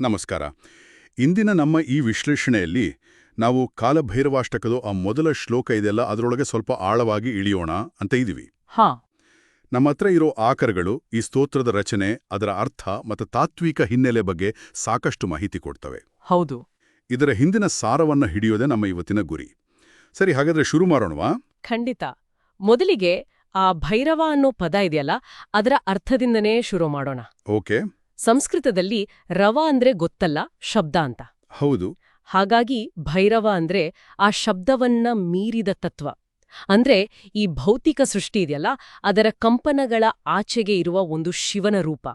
ನಮಸ್ಕಾರ. ಇಂದಿನ ನಮ್ಮ ಈ ವಿಶ್ಲೇಷಣೆಯಲ್ಲಿ ನಾವು ಕಾಲಭೈರವಾಷ್ಟಕದ ಆ ಮೊದಲ ಶ್ಲೋಕ ಇದೆಯಲ್ಲ ಅದರೊಳಗೆ ಸ್ವಲ್ಪ ಆಳವಾಗಿ ಇಳಿಯೋಣ ಅಂತ ಇದೀವಿ ಹಾ. ನಮ್ಮ ಹತ್ರ ಇರೋ ಆಕರಗಳು ಈ ಸ್ತೋತ್ರದ ರಚನೆ ಅದರ ಅರ್ಥ ಮತ್ತು ತಾತ್ವಿಕ ಹಿನ್ನೆಲೆ ಬಗ್ಗೆ ಸಾಕಷ್ಟು ಮಾಹಿತಿ ಕೊಡ್ತವೆ. ಹೌದು. ಇದರ ಹಿಂದಿನ ಸಾರವನ್ನ ಹಿಡಿಯೋದೇ ನಮ್ಮ ಇವತ್ತಿನ ಗುರಿ. ಸರಿ ಹಾಗಾದ್ರೆ ಶುರು ಮಾಡೋಣವಾ? ಖಂಡಿತ. ಮೊದಲಿಗೆ ಆ ಭೈರವ ಅನ್ನೋ ಪದ ಇದೆಯಲ್ಲ ಅದರ ಅರ್ಥದಿಂದನೇ ಶುರು ಮಾಡೋಣ. ಓಕೆ. ಸಂಸ್ಕೃತದಲ್ಲಿ ರವ ಅಂದ್ರೆ ಗೊತ್ತಲ್ಲ ಶಬ್ದ ಅಂತ. ಹೌದು. ಹಾಗಾಗಿ ಭೈರವ ಅಂದ್ರೆ ಆ ಶಬ್ದವನ್ನ ಮೀರಿದ ತತ್ವ. ಅಂದ್ರೆ ಈ ಭೌತಿಕ ಸೃಷ್ಟಿ ಇದೆಯಲ್ಲ ಅದರ ಕಂಪನಗಳ ಆಚೆಗೆ ಇರುವ ಒಂದು ಶಿವನ ರೂಪ.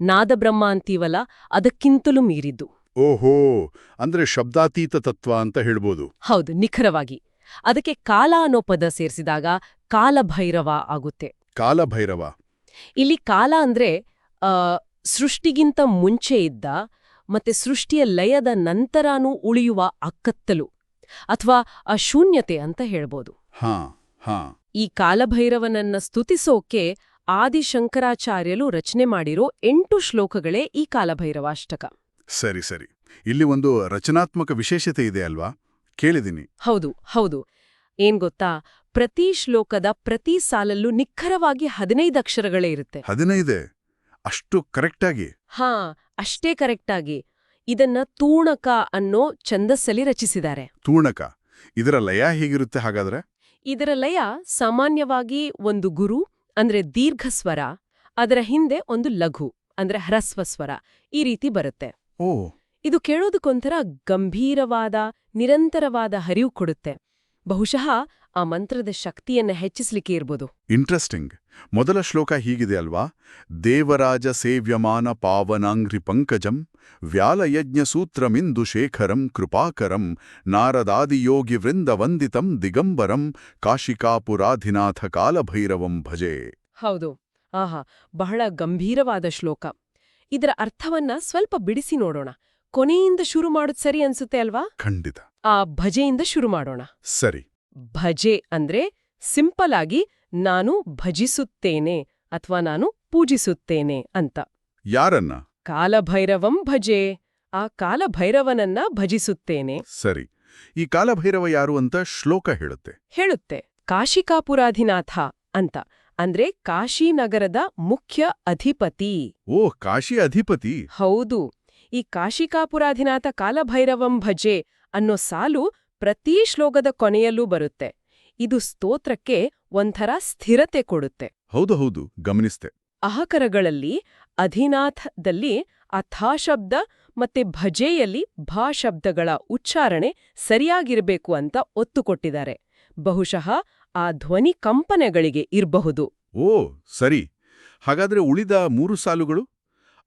ನಾದಬ್ರಹ್ಮ ಅಂತೀವಲ್ಲ ಅದಕ್ಕಿಂತಲೂ ಮೀರಿದ್ದು. ಓಹೋ ಅಂದ್ರೆ ಶಬ್ದಾತೀತ ತತ್ವ ಅಂತ ಹೇಳ್ಬೋದು. ಹೌದು ನಿಖರವಾಗಿ. ಅದಕ್ಕೆ ಕಾಲ ಅನ್ನೋ ಪದ ಸೇರಿಸಿದಾಗ ಕಾಲಭೈರವ ಆಗುತ್ತೆ. ಕಾಲಭೈರವ. ಇಲ್ಲಿ ಕಾಲ ಅಂದ್ರೆ ಆ, ಸೃಷ್ಟಿಗಿಂತ ಮುಂಚೆ ಇದ್ದ ಮತ್ತೆ ಸೃಷ್ಟಿಯ ಲಯದ ನಂತರನೂ ಉಳಿಯುವ ಅಕ್ಕತ್ತಲು ಅಥವಾ ಆ ಶೂನ್ಯತೆ ಅಂತ ಹೇಳ್ಬೋದು. ಹಾ ಹಾ. ಈ ಕಾಲಭೈರವನನ್ನ ಸ್ತುತಿಸೋಕೆ ಆದಿಶಂಕರಾಚಾರ್ಯರು ರಚನೆ ಮಾಡಿರೋ ಎಂಟು ಶ್ಲೋಕಗಳೇ ಈ ಕಾಲಭೈರವಾಷ್ಟಕ. ಸರಿ ಸರಿ. ಇಲ್ಲಿ ಒಂದು ರಚನಾತ್ಮಕ ವಿಶೇಷತೆ ಇದೆ ಅಲ್ವಾ? ಕೇಳಿದ್ದೀನಿ. ಹೌದು ಹೌದು. ಏನ್ ಗೊತ್ತಾ? ಪ್ರತಿ ಶ್ಲೋಕದ ಪ್ರತಿ ಸಾಲಲ್ಲೂ ನಿಖರವಾಗಿ ಹದಿನೈದು ಅಕ್ಷರಗಳೇ ಇರುತ್ತೆ. ಹದಿನೈದೇ? ಅಷ್ಟು ಕರೆಕ್ಟಾಗಿ? ಹಾ ಅಷ್ಟೇ ಕರೆಕ್ಟಾಗಿ. ಇದನ್ನ ತೂಣಕ ಅನ್ನೋ ಛಂದಸ್ಸಲ್ಲಿ ರಚಿಸಿದ್ದಾರೆ. ತೂಣಕ. ಇದರ ಲಯ ಹೇಗಿರುತ್ತೆ ಹಾಗಾದ್ರೆ? ಇದರ ಲಯ ಸಾಮಾನ್ಯವಾಗಿ ಒಂದು ಗುರು ಅಂದ್ರೆ ದೀರ್ಘ ಸ್ವರ ಅದರ ಹಿಂದೆ ಒಂದು ಲಘು ಅಂದ್ರೆ ಹ್ರಸ್ವ ಸ್ವರ ಈ ರೀತಿ ಬರುತ್ತೆ. ಓ. ಇದು ಕೇಳೋದಕ್ಕೊಂಥರ ಗಂಭೀರವಾದ ನಿರಂತರವಾದ ಹರಿವು ಕೊಡುತ್ತೆ. ಬಹುಶಃ ಆ ಮಂತ್ರದ ಶಕ್ತಿಯನ್ನ ಹೆಚ್ಚಿಸಲಿಕ್ಕೆ ಇರ್ಬೋದು. ಇಂಟ್ರೆಸ್ಟಿಂಗ್ ಮೊದಲ ಶ್ಲೋಕ ಹೀಗಿದೆ ಅಲ್ವಾ? ದೇವರಾಜ ಸೇವ್ಯಮಾನ ಪಾವನಾಂಗ್ರಿ ಪಂಕಜಂ ವ್ಯಾಲಯಜ್ಞ ಸೂತ್ರಮಿಂದು ಶೇಖರಂ ಕೃಪಾಕರಂ ನಾರದಾದಿಯೋಗಿ ವೃಂದ ವಂದಿತಂ ದಿಗಂಬರಂ ಕಾಶಿಕಾಪುರಾಧಿನಾಥ ಕಾಲಭೈರವಂ ಭಜೆ. ಹೌದು. ಆಹಾ ಬಹಳ ಗಂಭೀರವಾದ ಶ್ಲೋಕ. ಇದರ ಅರ್ಥವನ್ನ ಸ್ವಲ್ಪ ಬಿಡಿಸಿ ನೋಡೋಣ. ಕೊನೆಯಿಂದ ಶುರು ಮಾಡೋದು ಸರಿ ಅನ್ಸುತ್ತೆ ಅಲ್ವಾ? ಖಂಡಿತ. ಆ ಭಜೆಯಿಂದ ಶುರು ಮಾಡೋಣ. ಸರಿ. ಭಜೆ ಅಂದ್ರೆ ಸಿಂಪಲ್ ಆಗಿ ನಾನು ಭಜಿಸುತ್ತೇನೆ ಅಥವಾ ನಾನು ಪೂಜಿಸುತ್ತೇನೆ ಅಂತ. ಯಾರನ್ನ? ಕಾಲಭೈರವಂ ಭಜೆ. ಆ ಕಾಲಭೈರವನನ್ನ ಭಜಿಸುತ್ತೇನೆ. ಸರಿ. ಈ ಕಾಲಭೈರವ ಯಾರು ಅಂತ ಶ್ಲೋಕ ಹೇಳುತ್ತೆ. ಹೇಳುತ್ತೆ. ಕಾಶಿಕಾಪುರಾಧಿನಾಥ ಅಂತ. ಅಂದ್ರೆ ಕಾಶಿನಗರದ ಮುಖ್ಯ ಅಧಿಪತಿ. ಓ ಕಾಶಿ ಅಧಿಪತಿ. ಹೌದು. ಈ ಕಾಶಿಕಾಪುರಾಧಿನಾಥ ಕಾಲಭೈರವಂ ಭಜೆ ಅನ್ನೋ ಸಾಲು ಪ್ರತಿ ಶ್ಲೋಕದ ಕೊನೆಯಲ್ಲೂ ಬರುತ್ತೆ. ಇದು ಸ್ತೋತ್ರಕ್ಕೆ ಒಂಥರ ಸ್ಥಿರತೆ ಕೊಡುತ್ತೆ. ಹೌದು ಹೌದು ಗಮನಿಸ್ತೆ. ಅಹಕರಗಳಲ್ಲಿ ಅಧಿನಾಥದಲ್ಲಿ ಅಥಾ ಶಬ್ದ ಮತ್ತೆ ಭಜೆಯಲ್ಲಿ ಭಾ ಶಬ್ದಗಳ ಉಚ್ಚಾರಣೆ ಸರಿಯಾಗಿರಬೇಕು ಅಂತ ಒತ್ತು ಕೊಟ್ಟಿದ್ದಾರೆ ಬಹುಶಃ ಆ ಧ್ವನಿ ಕಂಪನೆಗಳಿಗೆ ಇರಬಹುದು. ಓ ಸರಿ. ಹಾಗಾದ್ರೆ ಉಳಿದ ಮೂರು ಸಾಲುಗಳು?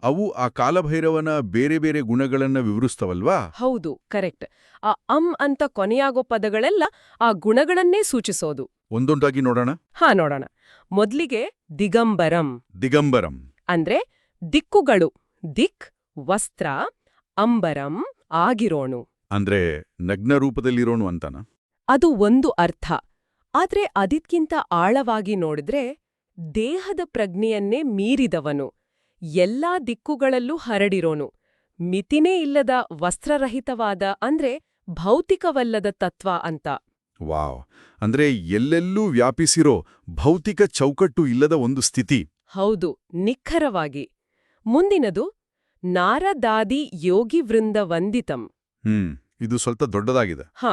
ಅವು ಆ ಕಾಲಭೈರವನ ಬೇರೆ ಬೇರೆ ಗುಣಗಳನ್ನ ವಿವರಿಸ್ತವಲ್ವಾ? ಹೌದು ಕರೆಕ್ಟ್. ಆ ಅಂ ಅಂತ ಕೊನೆಯಾಗೋ ಪದಗಳೆಲ್ಲ ಆ ಗುಣಗಳನ್ನೇ ಸೂಚಿಸೋದು. ಒಂದೊಂದಾಗಿ ನೋಡೋಣ? ಹಾ ನೋಡೋಣ. ಮೊದ್ಲಿಗೆ ದಿಗಂಬರಂ. ದಿಗಂಬರಂ. ಅಂದ್ರೆ ದಿಕ್ಕುಗಳು ದಿಕ್ ವಸ್ತ್ರ ಅಂಬರಂ ಆಗಿರೋಣು. ಅಂದ್ರೆ ನಗ್ನ ರೂಪದಲ್ಲಿರೋಣು ಅಂತನ? ಅದು ಒಂದು ಅರ್ಥ. ಆದ್ರೆ ಅದಕ್ಕಿಂತ ಆಳವಾಗಿ ನೋಡಿದ್ರೆ ದೇಹದ ಪ್ರಜ್ಞೆಯನ್ನೇ ಮೀರಿದವನು. ಎಲ್ಲಾ ದಿಕ್ಕುಗಳಲ್ಲೂ ಹರಡಿರೋನು. ಮಿತಿನೇ ಇಲ್ಲದ ವಸ್ತ್ರರಹಿತವಾದ ಅಂದ್ರೆ ಭೌತಿಕವಲ್ಲದ ತತ್ವ ಅಂತ. ವಾವ್. ಅಂದ್ರೆ ಎಲ್ಲೆಲ್ಲೂ ವ್ಯಾಪಿಸಿರೋ ಭೌತಿಕ ಚೌಕಟ್ಟು ಇಲ್ಲದ ಒಂದು ಸ್ಥಿತಿ. ಹೌದು ನಿಖರವಾಗಿ. ಮುಂದಿನದು ನಾರದಾದಿ ಯೋಗಿ ವೃಂದ ವಂದಿತಂ. ಹ್ಮ್ ಇದು ಸ್ವಲ್ಪ ದೊಡ್ಡದಾಗಿದೆ. ಹ.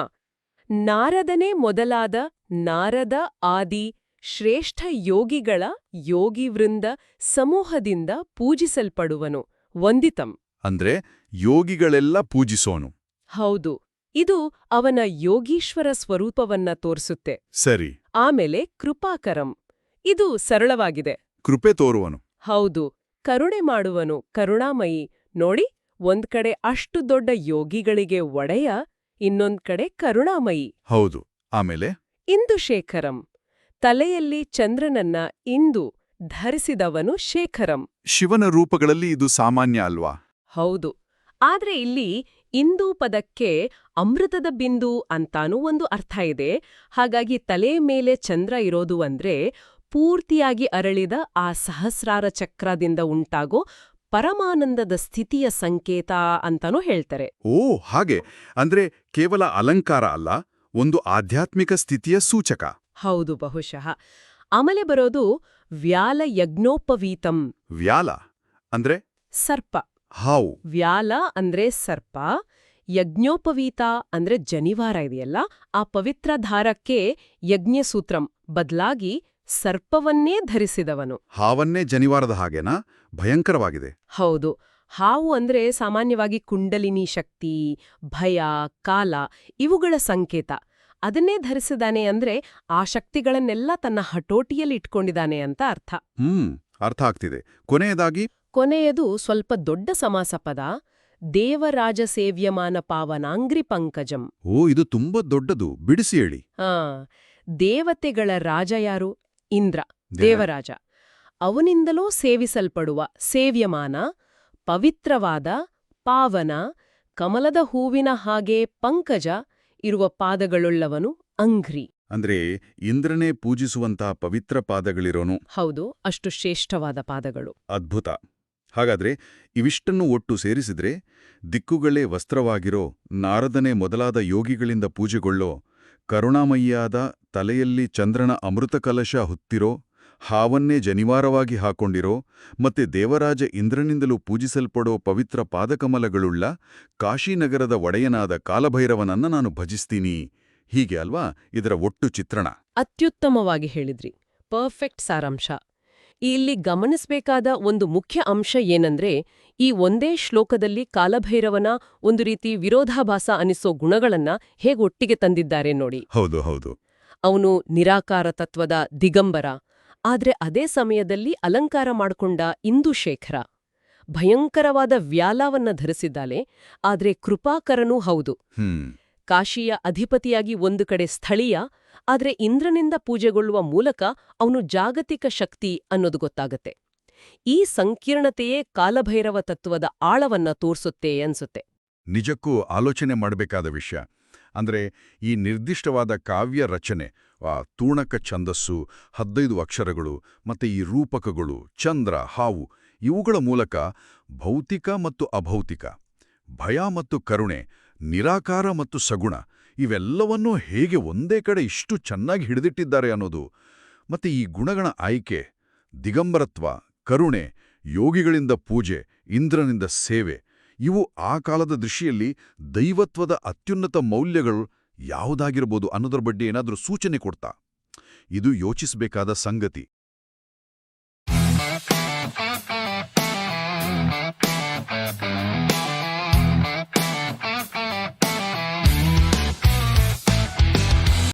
ನಾರದನೇ ಮೊದಲಾದ ನಾರದ ಆದಿ ಶ್ರೇಷ್ಠ ಯೋಗಿಗಳ ಯೋಗಿವೃಂದ ಸಮೂಹದಿಂದ ಪೂಜಿಸಲ್ಪಡುವನು ವಂದಿತಂ. ಅಂದ್ರೆ ಯೋಗಿಗಳೆಲ್ಲ ಪೂಜಿಸೋನು. ಹೌದು ಇದು ಅವನ ಯೋಗೀಶ್ವರ ಸ್ವರೂಪವನ್ನ ತೋರಿಸುತ್ತೆ. ಸರಿ. ಆಮೇಲೆ ಕೃಪಾಕರಂ ಇದು ಸರಳವಾಗಿದೆ. ಕೃಪೆ ತೋರುವನು. ಹೌದು ಕರುಣೆ ಮಾಡುವನು ಕರುಣಾಮಯಿ. ನೋಡಿ ಒಂದ್ ಕಡೆ ಅಷ್ಟು ದೊಡ್ಡ ಯೋಗಿಗಳಿಗೆ ಒಡೆಯ ಇನ್ನೊಂದ್ ಕಡೆ ಕರುಣಾಮಯಿ. ಹೌದು ಆಮೇಲೆ? ಇಂದು ಶೇಖರಂ ತಲೆಯಲ್ಲಿ ಚಂದ್ರನನ್ನ ಇಂದು ಧರಿಸಿದವನು ಶೇಖರಂ. ಶಿವನ ರೂಪಗಳಲ್ಲಿ ಇದು ಸಾಮಾನ್ಯ ಅಲ್ವಾ? ಹೌದು. ಆದ್ರೆ ಇಲ್ಲಿ ಇಂದು ಪದಕ್ಕೆ ಅಮೃತದ ಬಿಂದು ಅಂತಾನೂ ಒಂದು ಅರ್ಥ ಇದೆ. ಹಾಗಾಗಿ ತಲೆ ಮೇಲೆ ಚಂದ್ರ ಇರೋದು ಅಂದ್ರೆ ಪೂರ್ತಿಯಾಗಿ ಅರಳಿದ ಆ ಸಹಸ್ರಾರ ಚಕ್ರದಿಂದ ಉಂಟಾಗೋ ಪರಮಾನಂದದ ಸ್ಥಿತಿಯ ಸಂಕೇತ ಅಂತಾನೂ ಹೇಳ್ತಾರೆ. ಓ ಹಾಗೆ. ಅಂದ್ರೆ ಕೇವಲ ಅಲಂಕಾರ ಅಲ್ಲ ಒಂದು ಆಧ್ಯಾತ್ಮಿಕ ಸ್ಥಿತಿಯ ಸೂಚಕ. ಹೌದು ಬಹುಶಃ. ಆಮೇಲೆ ಬರೋದು ವ್ಯಾಲ ಯಜ್ಞೋಪವೀತಂ. ವ್ಯಾಲ ಅಂದ್ರೆ? ಸರ್ಪ. ಹೌ ವ್ಯಾಲ ಅಂದ್ರೆ ಸರ್ಪ ಯಜ್ಞೋಪವೀತ ಅಂದ್ರೆ ಜನಿವಾರ ಇದೆಯಲ್ಲ ಆ ಪವಿತ್ರ ಧಾರಕ್ಕೆ ಯಜ್ಞಸೂತ್ರಂ ಬದಲಾಗಿ ಸರ್ಪವನ್ನೇ ಧರಿಸಿದವನು. ಹಾವನ್ನೇ ಜನಿವಾರದ ಹಾಗೇನಾ? ಭಯಂಕರವಾಗಿದೆ. ಹೌದು. ಹಾವು ಅಂದ್ರೆ ಸಾಮಾನ್ಯವಾಗಿ ಕುಂಡಲಿನಿ ಶಕ್ತಿ ಭಯ ಕಾಲ ಇವುಗಳ ಸಂಕೇತ. ಅದನ್ನೇ ಧರಿಸಿದಾನೆ ಅಂದ್ರೆ ಆ ಶಕ್ತಿಗಳನ್ನೆಲ್ಲ ತನ್ನ ಹಟೋಟಿಯಲ್ಲಿ ಇಟ್ಕೊಂಡಿದ್ದಾನೆ ಅಂತ ಅರ್ಥ. ಹ್ಮ್ ಅರ್ಥ ಆಗ್ತಿದೆ. ಕೊನೆಯದಾಗಿ? ಕೊನೆಯದು ಸ್ವಲ್ಪ ದೊಡ್ಡ ಸಮಾಸ ಪದ ದೇವರಾಜ ಸೇವ್ಯಮಾನ ಪಾವನಾಂಗ್ರಿ ಪಂಕಜಂ. ಓ ಇದು ತುಂಬಾ ದೊಡ್ಡದು. ಬಿಡಿಸಿ ಹೇಳಿ. ಹಾ ದೇವತೆಗಳ ರಾಜ ಯಾರು? ಇಂದ್ರ ದೇವರಾಜ. ಅವನಿಂದಲೂ ಸೇವಿಸಲ್ಪಡುವ ಸೇವ್ಯಮಾನ ಪವಿತ್ರವಾದ ಪಾವನ ಕಮಲದ ಹೂವಿನ ಹಾಗೆ ಪಂಕಜ ಇರುವ ಪಾದಗಳುಳ್ಳವನು ಅಂಘ್ರಿ. ಅಂದ್ರೆ ಇಂದ್ರನೇ ಪೂಜಿಸುವಂತಹ ಪವಿತ್ರ ಪಾದಗಳಿರೋನು. ಹೌದು ಅಷ್ಟು ಶ್ರೇಷ್ಠವಾದ ಪಾದಗಳು. ಅದ್ಭುತ. ಹಾಗಾದ್ರೆ ಇವಿಷ್ಟನ್ನು ಒಟ್ಟು ಸೇರಿಸಿದ್ರೆ ದಿಕ್ಕುಗಳೇ ವಸ್ತ್ರವಾಗಿರೋ ನಾರದನೆ ಮೊದಲಾದ ಯೋಗಿಗಳಿಂದ ಪೂಜೆಗೊಳ್ಳೋ ಕರುಣಾಮಯ್ಯಾದ ತಲೆಯಲ್ಲಿ ಚಂದ್ರನ ಅಮೃತ ಕಲಶ ಹೊತ್ತಿರೋ ಹಾವನ್ನೇ ಜನಿವಾರವಾಗಿ ಹಾಕೊಂಡಿರೋ ಮತ್ತೆ ದೇವರಾಜ ಇಂದ್ರನಿಂದಲೂ ಪೂಜಿಸಲ್ಪಡೋ ಪವಿತ್ರ ಪಾದಕಮಲಗಳುಳ್ಳ ಕಾಶಿನಗರದ ಒಡೆಯನಾದ ಕಾಲಭೈರವನನ್ನ ನಾನು ಭಜಿಸ್ತೀನಿ. ಹೀಗೆ ಅಲ್ವಾ? ಇದರ ಒಟ್ಟು ಚಿತ್ರಣ. ಅತ್ಯುತ್ತಮವಾಗಿ ಹೇಳಿದ್ರಿ. ಪರ್ಫೆಕ್ಟ್ ಸಾರಾಂಶ. ಇಲ್ಲಿ ಗಮನಿಸಬೇಕಾದ ಒಂದು ಮುಖ್ಯ ಅಂಶ ಏನಂದ್ರೆ ಈ ಒಂದೇ ಶ್ಲೋಕದಲ್ಲಿ ಕಾಲಭೈರವನ ಒಂದು ರೀತಿ ವಿರೋಧಾಭಾಸ ಅನಿಸೋ ಗುಣಗಳನ್ನ ಹೇಗೊಟ್ಟಿಗೆ ತಂದಿದ್ದಾರೆ ನೋಡಿ. ಹೌದು ಹೌದು. ಅವನು ನಿರಾಕಾರ ತತ್ವದ ದಿಗಂಬರ. ಆದ್ರೆ ಅದೇ ಸಮಯದಲ್ಲಿ ಅಲಂಕಾರ ಮಾಡ್ಕೊಂಡ ಇಂದುಶೇಖರ. ಭಯಂಕರವಾದ ವ್ಯಾಲಾವನ್ನ ಧರಿಸಿದ್ದಾಳೆ ಆದ್ರೆ ಕೃಪಾಕರನೂ ಹೌದು. ಕಾಶಿಯ ಅಧಿಪತಿಯಾಗಿ ಒಂದು ಕಡೆ ಸ್ಥಳೀಯ ಆದ್ರೆ ಇಂದ್ರನಿಂದ ಪೂಜೆಗೊಳ್ಳುವ ಮೂಲಕ ಅವನು ಜಾಗತಿಕ ಶಕ್ತಿ ಅನ್ನೋದು ಗೊತ್ತಾಗತ್ತೆ. ಈ ಸಂಕೀರ್ಣತೆಯೇ ಕಾಲಭೈರವ ತತ್ವದ ಆಳವನ್ನ ತೋರಿಸುತ್ತೆ ಅನ್ಸುತ್ತೆ. ನಿಜಕ್ಕೂ ಆಲೋಚನೆ ಮಾಡಬೇಕಾದ ವಿಷಯ. ಅಂದ್ರೆ ಈ ನಿರ್ದಿಷ್ಟವಾದ ಕಾವ್ಯ ರಚನೆ, ಆ ತೂಣಕ ಛಂದಸ್ಸು ಹದ್ದೈದು ಅಕ್ಷರಗಳು ಮತ್ತೆ ಈ ರೂಪಕಗಳು, ಚಂದ್ರ, ಹಾವು ಇವುಗಳ ಮೂಲಕ ಭೌತಿಕ ಮತ್ತು ಅಭೌತಿಕ, ಭಯ ಮತ್ತು ಕರುಣೆ, ನಿರಾಕಾರ ಮತ್ತು ಸಗುಣ ಇವೆಲ್ಲವನ್ನೂ ಹೇಗೆ ಒಂದೇ ಕಡೆ ಇಷ್ಟು ಚೆನ್ನಾಗಿ ಹಿಡಿದಿಟ್ಟಿದ್ದಾರೆ ಅನ್ನೋದು, ಮತ್ತೆ ಈ ಗುಣಗಳ ಆಯ್ಕೆ, ದಿಗಂಬರತ್ವ, ಕರುಣೆ, ಯೋಗಿಗಳಿಂದ ಪೂಜೆ, ಇಂದ್ರನಿಂದ ಸೇವೆ ಇವು ಆ ಕಾಲದ ದೃಷ್ಟಿಯಲ್ಲಿ ದೈವತ್ವದ ಅತ್ಯುನ್ನತ ಮೌಲ್ಯಗಳು ಯಾವುದಾಗಿರಬಹುದು ಅನ್ನೋದ್ರ ಬಗ್ಗೆ ಏನಾದರೂ ಸೂಚನೆ ಕೊಡ್ತಾ? ಇದು ಯೋಚಿಸಬೇಕಾದ ಸಂಗತಿ.